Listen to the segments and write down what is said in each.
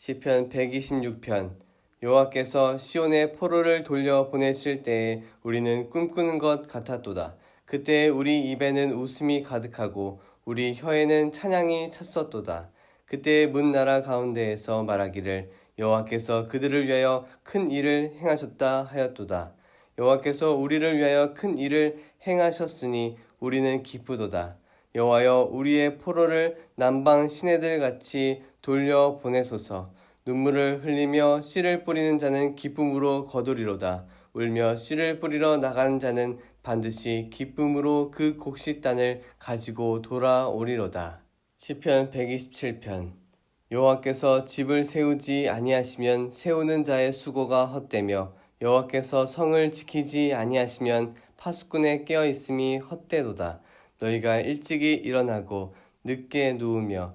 시편 126편 여호와께서 시온에 포로를 돌려 보내실 때에 우리는 꿈꾸는 것 같았도다. 그때 우리 입에는 웃음이 가득하고 우리 혀에는 찬양이 찼었도다. 그때 문 나라 가운데에서 말하기를 여호와께서 그들을 위하여 큰 일을 행하셨다 하였도다. 여호와께서 우리를 위하여 큰 일을 행하셨으니 우리는 기쁘도다. 여호와여 우리의 포로를 남방 시내들 같이 돌려 보내소서. 눈물을 흘리며 씨를 뿌리는 자는 기쁨으로 거두리로다. 울며 씨를 뿌리러 나가는 자는 반드시 기쁨으로 그 곡식 단을 가지고 돌아오리로다. 시편 127편 여호와께서 집을 세우지 아니하시면 세우는 자의 수고가 헛되며 여호와께서 성을 지키지 아니하시면 파수꾼의 깨어 있음이 헛되도다. 너희가 일찍이 일어나고 늦게 누우며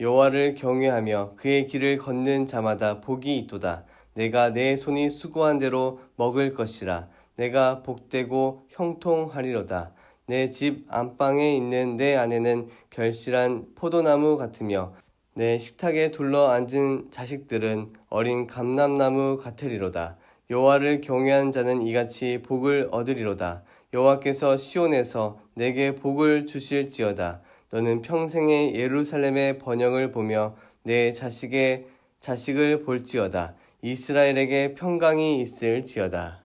여호와를 경외하며 그의 길을 걷는 자마다 복이 있도다. 내가 내 손이 수고한 대로 먹을 것이라. 내가 복되고 형통하리로다. 내 집 안방에 있는 내 아내는 결실한 포도나무 같으며 내 식탁에 둘러 앉은 자식들은 어린 감람나무 같으리로다. 여호와를 경외한 자는 이같이 복을 얻으리로다. 여호와께서 시온에서 내게 복을 주실지어다. 너는 평생에 예루살렘의 번영을 보며 내 자식의 자식을 볼지어다. 이스라엘에게 평강이 있을지어다.